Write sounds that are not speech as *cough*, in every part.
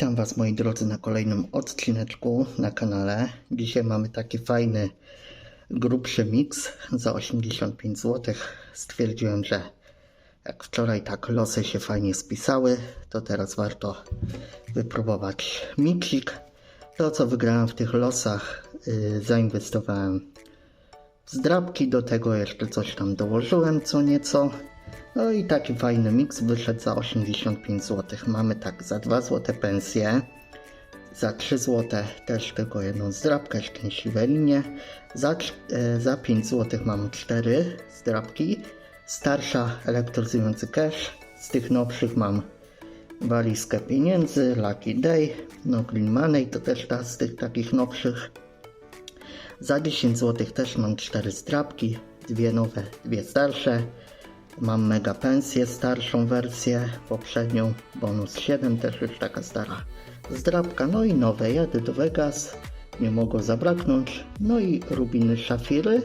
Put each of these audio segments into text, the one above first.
Witam Was moi drodzy na kolejnym odcineczku na kanale. Dzisiaj mamy taki fajny, grubszy miks za 85 zł. Stwierdziłem, że jak wczoraj tak losy się fajnie spisały, to teraz warto wypróbować miksik. To co wygrałem w tych losach yy, zainwestowałem w zdrabki, do tego jeszcze coś tam dołożyłem co nieco. No i taki fajny miks wyszedł za 85 zł. Mamy tak za 2 zł pensję, za 3 zł też tylko jedną zdrabkę, szczęśliwe linie, za, e, za 5 zł mam 4 zdrabki, starsza elektryzujący cash, z tych nowszych mam walizkę pieniędzy, Lucky Day, no Green Money to też ta z tych takich nowszych. Za 10 zł też mam 4 zdrabki, dwie nowe, dwie starsze. Mam mega pensję, starszą wersję, poprzednią bonus 7, też już taka stara zdrabka. No i nowe, jadę do Vegas, nie mogło zabraknąć. No i rubiny szafiry,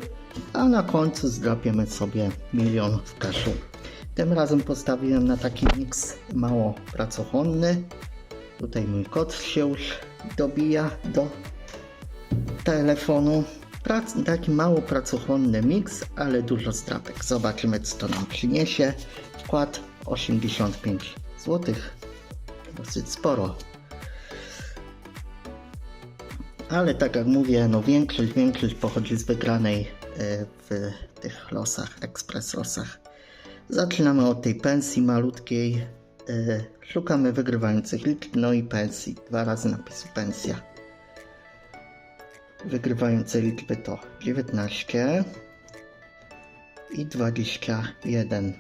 a na końcu zdrapiemy sobie milion w kaszu. Tym razem postawiłem na taki miks mało pracochłonny. Tutaj mój kot się już dobija do telefonu. Prac, taki mało pracochłonny miks, ale dużo strapek. Zobaczymy, co to nam przyniesie. Wkład 85 zł. Dosyć sporo. Ale tak jak mówię, no większość, większość pochodzi z wygranej e, w tych losach, ekspres losach. Zaczynamy od tej pensji malutkiej. E, Szukamy wygrywających liczb, no i pensji. Dwa razy napisu pensja. Wygrywające liczby to 19 i 21.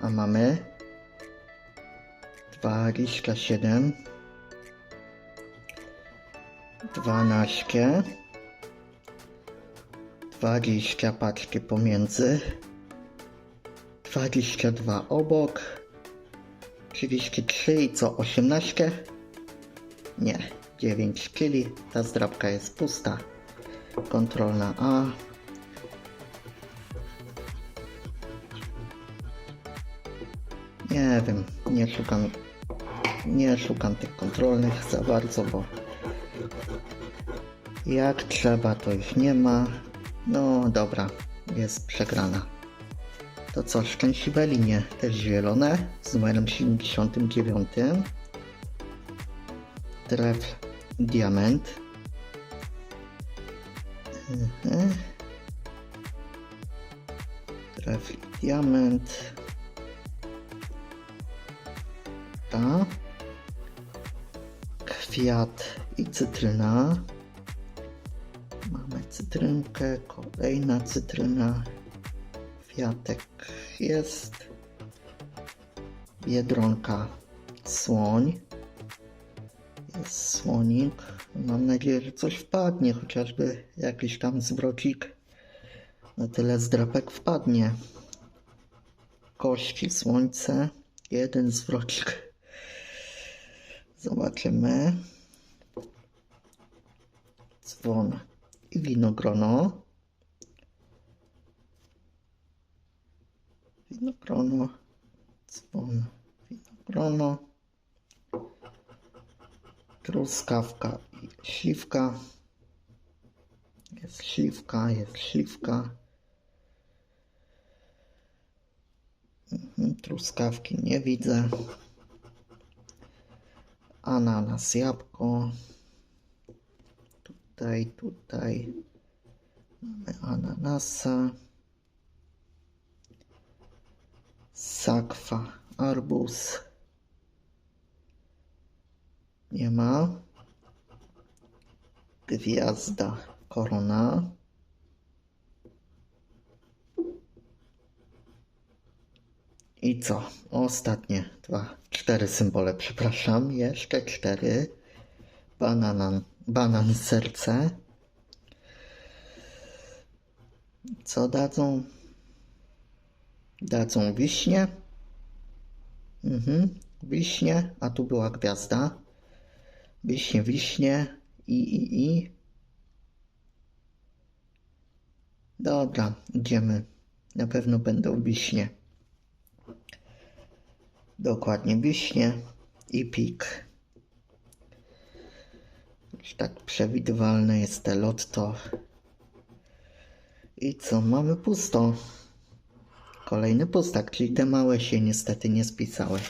A mamy 27, 12, 20 paczki pomiędzy, 22 obok, 33 i co 18? Nie, 9 czyli ta zdrabka jest pusta. Kontrolna A. Nie wiem, nie szukam, nie szukam tych kontrolnych za bardzo, bo jak trzeba to ich nie ma. No dobra, jest przegrana. To co, szczęśliwe linie, też zielone, z numerem 79. Tref diament. Mhm. Diament. Ta. Kwiat i cytryna. Mamy cytrynkę, kolejna cytryna. Kwiatek jest. Biedronka, słoń. Jest słonik. Mam nadzieję, że coś wpadnie, chociażby jakiś tam zwrocik. Na tyle zdrapek wpadnie. Kości, słońce. Jeden zwrocik. Zobaczymy. Dzwon i winogrono. Winogrono. Dzwon, winogrono truskawka i śliwka. Jest śliwka, jest śliwka. Mhm, Truskawki nie widzę. Ananas, jabłko. Tutaj, tutaj mamy ananasa. Sakwa, arbuz. Nie ma. Gwiazda, korona. I co? Ostatnie dwa, cztery symbole, przepraszam. Jeszcze cztery. Banan, banan, serce. Co dadzą? Dadzą wiśnie. Mhm, wiśnie, a tu była gwiazda. Wiśnie, wiśnie i, i, i. Dobra, idziemy. Na pewno będą wiśnie. Dokładnie wiśnie i pik. Już tak przewidywalne jest te lotto. I co? Mamy pusto. Kolejny pustak, czyli te małe się niestety nie spisały.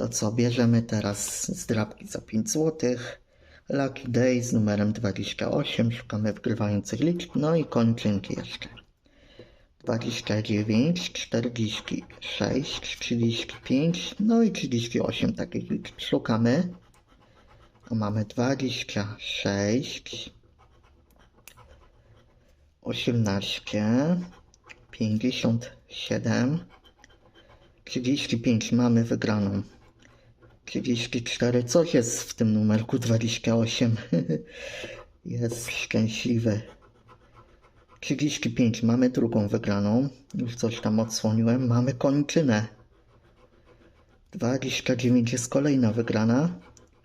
To co, bierzemy teraz zdrabki za 5 zł. Lucky Day z numerem 28, szukamy wgrywających liczb, no i kończynki jeszcze. 29, 46, 35, no i 38 takich liczb szukamy. A mamy 26, 18, 57, 35 mamy wygraną. 34, coś jest w tym numerku 28. *laughs* jest szczęśliwy. 35, mamy drugą wygraną. Już coś tam odsłoniłem. Mamy kończynę. 29 jest kolejna wygrana.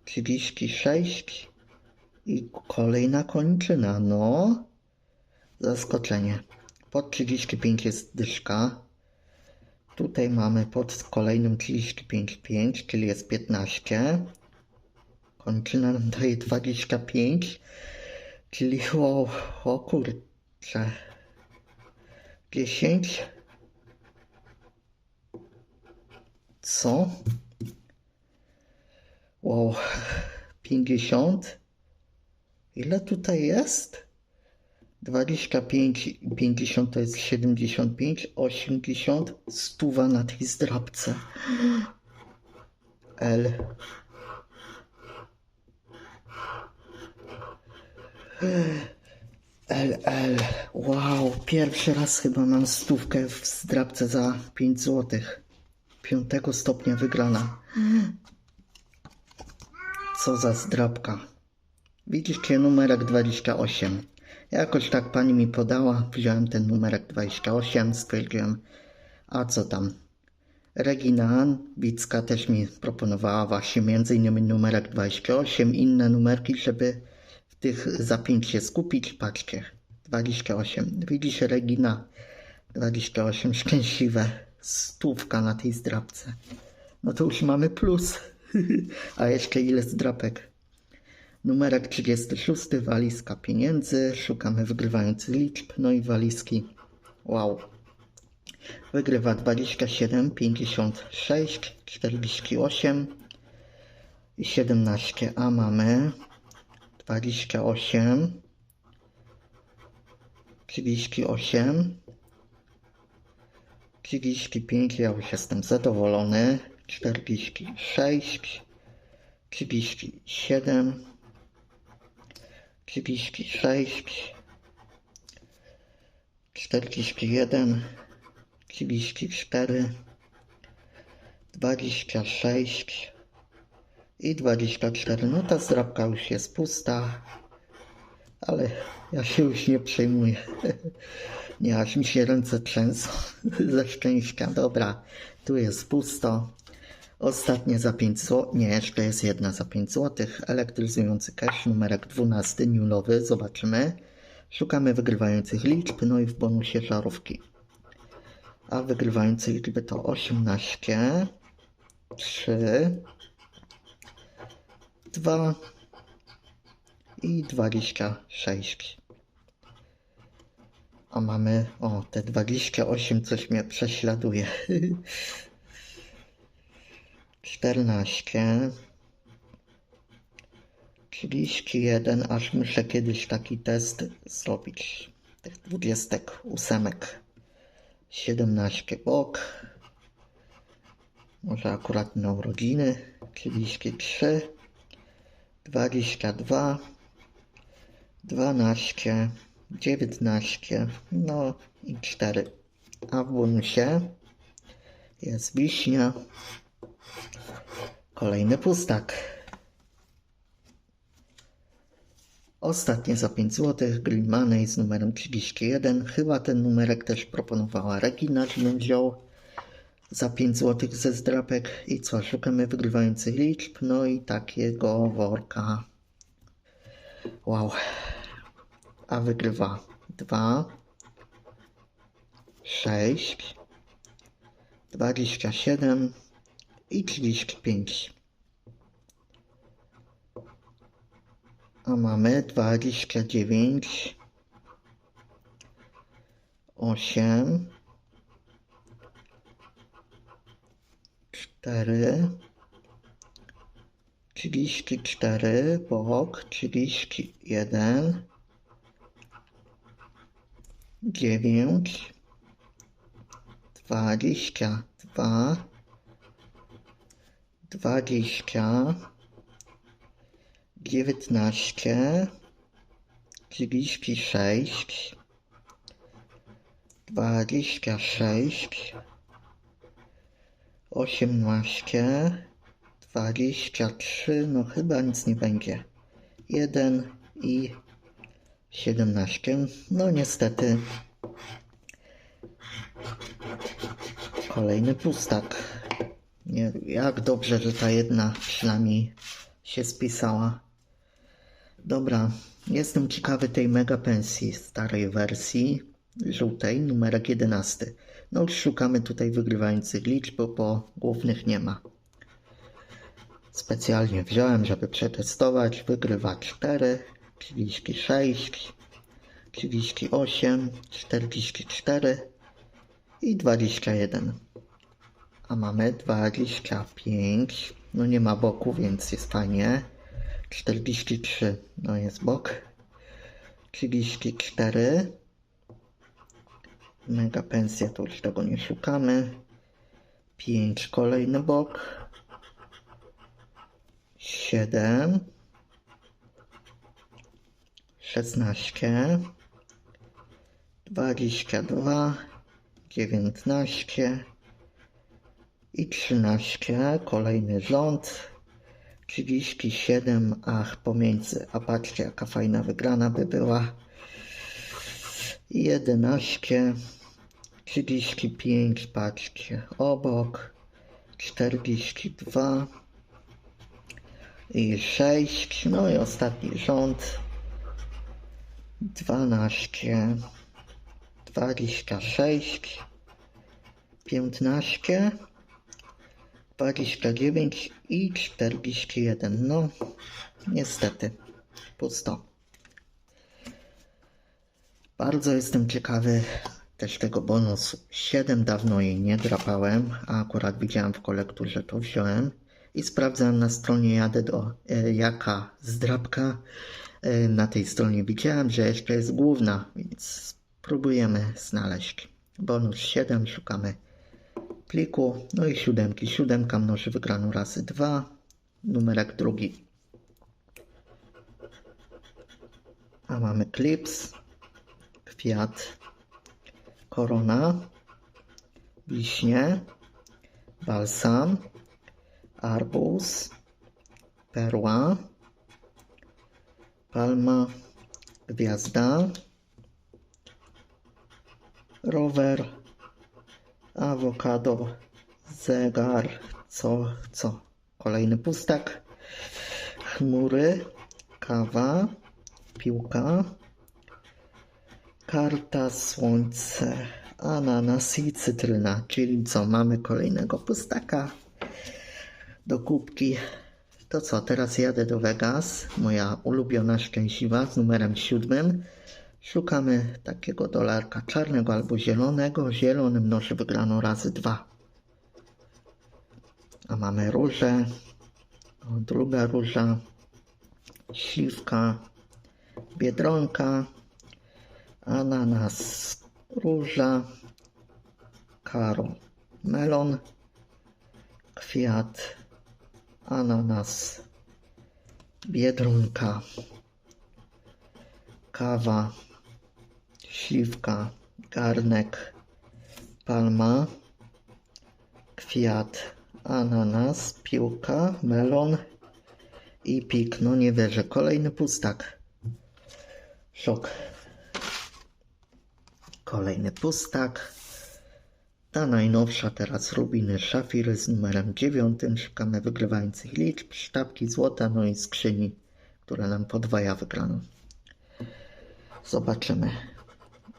36 i kolejna kończyna. No, zaskoczenie. Pod 35 jest dyszka. Tutaj mamy pod kolejnym 35,5, czyli jest 15. Kończyna nam daje 25, czyli o, o kurczę. 10. Co? Wow, 50. Ile tutaj jest? 25 i 50 to jest 75, 80, stuwa na tej zdrabce. L. L, L. Wow, pierwszy raz chyba mam stówkę w zdrabce za 5 zł. Piątego stopnia wygrana. Co za zdrabka. Widzicie numerek 28. Jakoś tak pani mi podała, wziąłem ten numerek 28, stwierdziłem, a co tam. Regina Bicka też mi proponowała właśnie między innymi numerek 28, inne numerki, żeby w tych za 5 się skupić. Patrzcie, 28. Widzisz Regina 28, szczęśliwe. Stówka na tej zdrabce. No to już mamy plus. *laughs* A jeszcze ile zdrapek? Numerek 36, walizka pieniędzy, szukamy wygrywających liczb, no i walizki. Wow. Wygrywa 27, 56, 48 i 17, a mamy 28, 38, 35, ja już jestem zadowolony, 46, 37, 36, 41, 34, 26 i 24. No ta zdrabka już jest pusta, ale ja się już nie przejmuję. *laughs* Nie, aż mi się ręce trzęsą *laughs* ze szczęścia. Dobra, tu jest pusto. Ostatnie za 5 zł. Nie, jeszcze jest jedna za 5 zł. Elektryzujący cash, numerek 12, nulowy. Zobaczymy. Szukamy wygrywających liczb, no i w bonusie żarówki. A wygrywające liczby to 18, 3, 2 i 26. A mamy, o, te 28 coś mnie prześladuje. *laughs* 14, 31, aż muszę kiedyś taki test zrobić. Tych dwudziestek, ósemek, 17 bok. Może akurat na urodziny. 33, 22, 12, 19, no i 4. A w bonusie jest wiśnia. Kolejny pustak. Ostatnie za 5 zł, Green Money z numerem 31. Chyba ten numerek też proponowała Regina, żebym wziął za 5 zł ze zdrapek. I co, szukamy wygrywających liczb, no i takiego worka. Wow. A wygrywa 2, 6, 27 i 35. A mamy 29, 8, 4, 34, bok, 31, 9, 22, 20, 19, 36, 26, 18, 23, no chyba nic nie będzie. 1 i 17. No niestety kolejny pustak. Nie, jak dobrze, że ta jedna przynajmniej się spisała. Dobra, jestem ciekawy tej mega pensji starej wersji, żółtej, numerek 11. No już szukamy tutaj wygrywających liczb, bo po głównych nie ma. Specjalnie wziąłem, żeby przetestować. Wygrywa 4, 36, 38, 44 i 21. A mamy 25. No nie ma boku, więc jest fajnie. 43. No jest bok. 34. Mega pensja, to już tego nie szukamy. 5. Kolejny bok. 7. 16. 22. 19 i 13, kolejny rząd, 37, ach pomiędzy, a patrzcie jaka fajna wygrana by była, 11, 35, patrzcie, obok, 42 i 6, no i ostatni rząd, 12, 26, 15, 29 i 41. No, niestety, pusto. Bardzo jestem ciekawy też tego bonusu. 7 dawno jej nie drapałem, a akurat widziałem w kolekturze to wziąłem. I sprawdzam na stronie jadę do e, jaka zdrabka. E, na tej stronie widziałem, że jeszcze jest główna, więc spróbujemy znaleźć. Bonus 7, szukamy pliku. No i siódemki. Siódemka mnoży wygraną razy 2. Numerek drugi. A mamy klips, kwiat, korona, wiśnie, balsam, arbuz, perła, palma, gwiazda, rower, awokado, zegar, co, co? Kolejny pustak, chmury, kawa, piłka, karta, słońce, ananas i cytryna, czyli co? Mamy kolejnego pustaka do kubki. To co, teraz jadę do Vegas, moja ulubiona szczęśliwa z numerem siódmym. Szukamy takiego dolarka czarnego albo zielonego. Zielony mnoży wygraną razy dwa. A mamy różę. O, druga róża. Śliwka. Biedronka. Ananas. Róża. Karo. Melon. Kwiat. Ananas. Biedronka. Kawa śliwka, garnek, palma, kwiat, ananas, piłka, melon i pik. No nie wierzę, kolejny pustak. Szok. Kolejny pustak. Ta najnowsza teraz Rubiny Szafiry z numerem 9. Szukamy wygrywających liczb, sztabki złota, no i skrzyni, która nam podwaja wygraną. Zobaczymy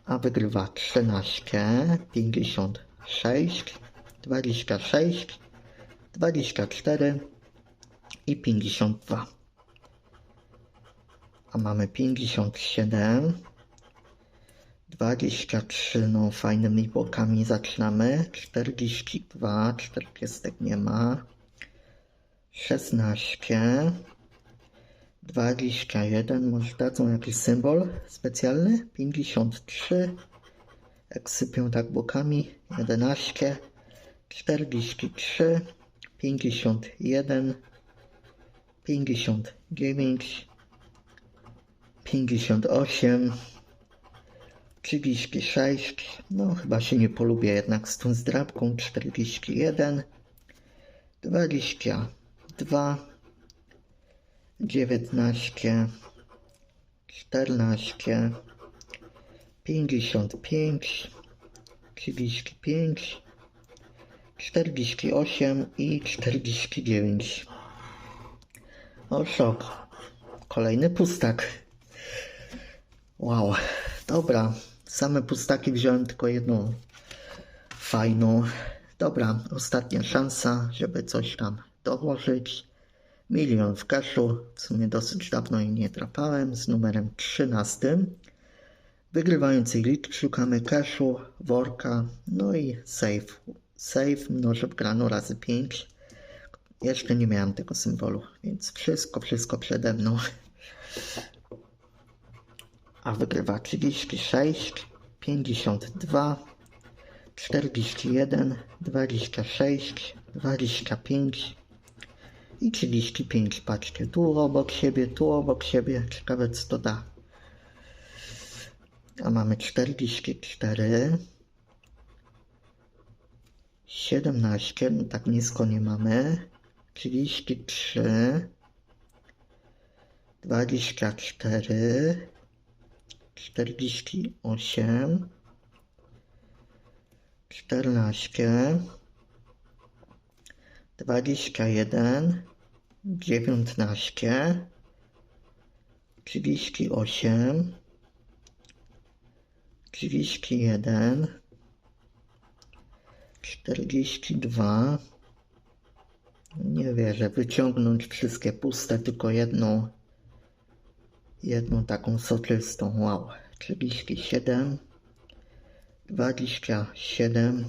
a wygrywa 13, 56, 26, 24 i 52. A mamy 57. 23, no fajnymi bokami zaczynamy. 42, 40 nie ma. 16. 21, może dadzą jakiś symbol specjalny? 53. Jak sypią tak bokami. 11. 43. 51. 59. 58. 36. No, chyba się nie polubię jednak z tą zdrabką. 41. 22. 19. 14. 55. 35. 48 i 49. O, szok. Kolejny pustak. Wow, dobra. Same pustaki wziąłem tylko jedną fajną. Dobra, ostatnia szansa, żeby coś tam dołożyć. Milion w kaszu, w sumie dosyć dawno jej nie trapałem, z numerem 13. Wygrywającej liczb szukamy kaszu, worka, no i save. Save mnoży w grano razy 5. Jeszcze nie miałem tego symbolu, więc wszystko, wszystko przede mną. A wygrywa 36, 52, 41, 26, 25 i 35. Patrzcie, tu obok siebie, tu obok siebie. Ciekawe co to da. A mamy 44, 17, no tak nisko nie mamy. 33, 24, 48, 14, 21, 19, 38, 31, 42. Nie wierzę, wyciągnąć wszystkie puste, tylko jedną, jedną taką soczystą. Wow, 37, 27,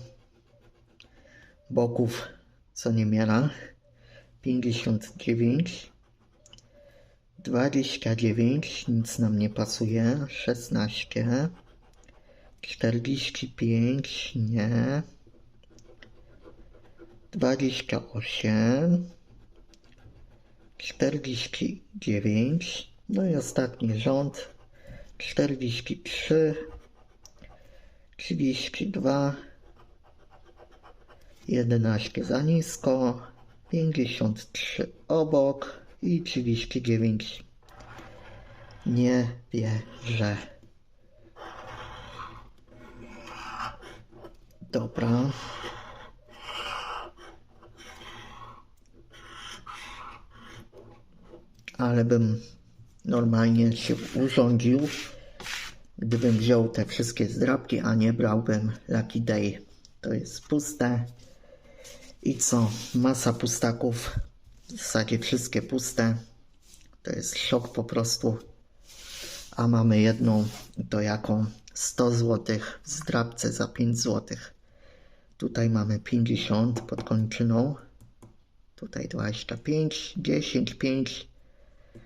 boków co nie miara, 59, 29, nic nam nie pasuje, 16, 45, nie, 28, 49, no i ostatni rząd, 43, 32, 11 za nisko, 53 obok i 39 nie wierzę. Dobra. Ale bym normalnie się urządził, gdybym wziął te wszystkie zdrabki, a nie brałbym Lucky Day. To jest puste. I co? Masa pustaków. Zasadzie wszystkie puste. To jest szok po prostu. A mamy jedną, to jaką? 100 zł w zdrabce za 5 zł. Tutaj mamy 50 pod kończyną. Tutaj 25, 10, 5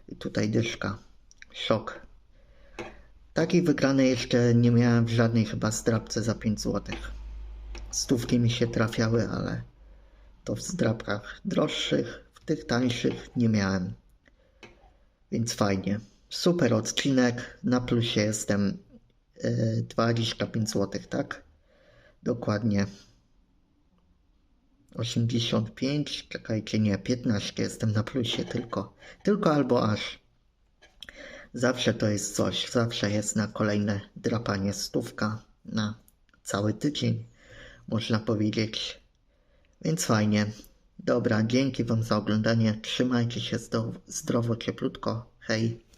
i tutaj dyszka. Szok. Takiej wygranej jeszcze nie miałem w żadnej chyba zdrabce za 5 zł. Stówki mi się trafiały, ale to w zdrabkach droższych, w tych tańszych nie miałem. Więc fajnie. Super odcinek. Na plusie jestem yy, 25 zł, tak? Dokładnie. 85, czekajcie, nie, 15 jestem na plusie tylko. Tylko albo aż. Zawsze to jest coś, zawsze jest na kolejne drapanie stówka na cały tydzień, można powiedzieć. Więc fajnie. Dobra, dzięki Wam za oglądanie. Trzymajcie się zdrowo, cieplutko. Hej.